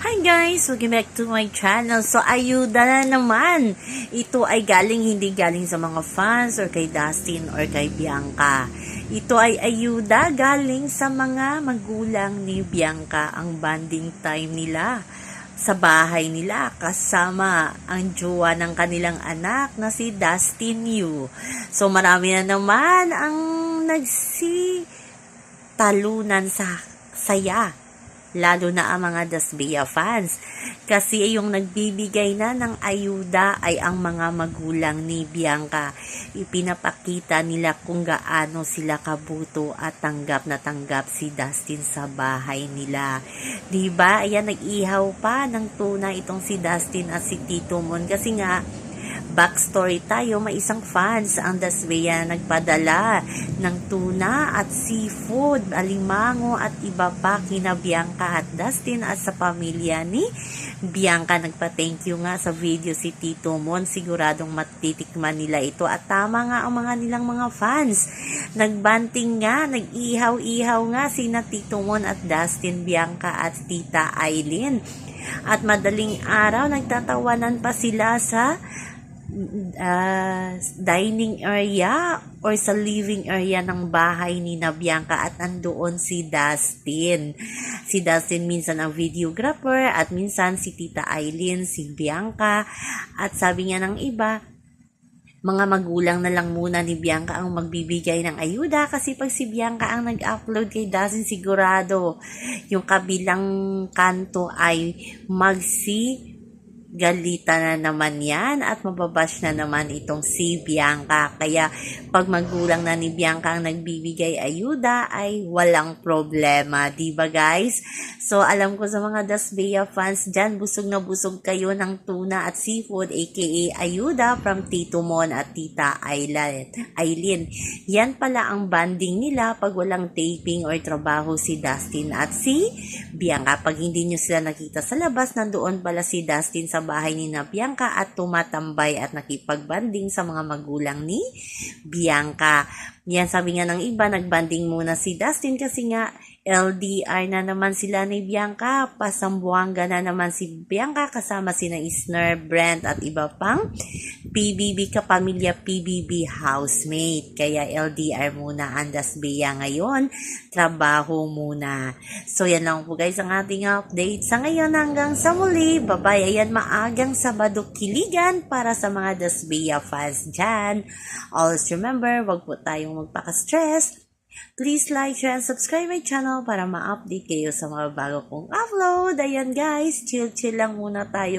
Hi guys! Welcome back to my channel. So, ayuda na naman. Ito ay galing, hindi galing sa mga fans or kay Dustin or kay Bianca. Ito ay ayuda galing sa mga magulang ni Bianca. Ang bonding time nila sa bahay nila kasama ang jowa ng kanilang anak na si Dustin Yu. So, marami na naman ang nagsi talunan sa saya lalo na ang mga Dasbea fans. Kasi yung nagbibigay na ng ayuda ay ang mga magulang ni Bianca. Ipinapakita nila kung gaano sila kabuto at tanggap na tanggap si Dustin sa bahay nila. ba? Ayan nag-ihaw pa ng tuna itong si Dustin at si Tito Mon kasi nga backstory tayo, may isang fans ang Dasbea nagpadala ng tuna at seafood, alimango at iba pa kina Bianca at Dustin at sa pamilya ni Bianca. Nagpa-thank you nga sa video si Tito Mon. Siguradong matitikman nila ito. At tama nga ang mga nilang mga fans. Nagbanting nga, nag-ihaw-ihaw nga sina Tito Mon at Dustin Bianca at Tita Aileen. At madaling araw, nagtatawanan pa sila sa uh, dining area or sa living area ng bahay ni na Bianca at nandoon si Dustin. Si Dustin minsan ang videographer at minsan si Tita Aileen, si Bianca at sabi niya ng iba, mga magulang na lang muna ni Bianca ang magbibigay ng ayuda kasi pag si Bianca ang nag-upload kay Dustin sigurado yung kabilang kanto ay magsi galita na naman yan at mababash na naman itong si Bianca. Kaya pag magulang na ni Bianca ang nagbibigay ayuda ay walang problema. di ba guys? So alam ko sa mga Dasbea fans dyan, busog na busog kayo ng tuna at seafood aka ayuda from Tito Mon at Tita Aileen. Aileen. Yan pala ang banding nila pag walang taping or trabaho si Dustin at si Bianca. Pag hindi nyo sila nakita sa labas, nandoon pala si Dustin sa bahay ni na Bianca at tumatambay at nakipagbanding sa mga magulang ni Bianca. Yan sabi nga ng iba, nagbanding muna si Dustin kasi nga LDR na naman sila ni Bianca. Pasambuanga na naman si Bianca kasama sina Isner, Brent at iba pang PBB kapamilya PBB housemate. Kaya LDR muna ang Dasbea ngayon. Trabaho muna. So yan lang po guys ang ating update. Sa ngayon hanggang sa muli. Bye-bye. Ayan maagang Sabado kiligan para sa mga Dasbea fans dyan. Always remember, wag po tayong magpaka-stress. Please like, share, and subscribe my channel para ma-update kayo sa mga bago kong upload. Ayan guys, chill-chill lang muna tayo.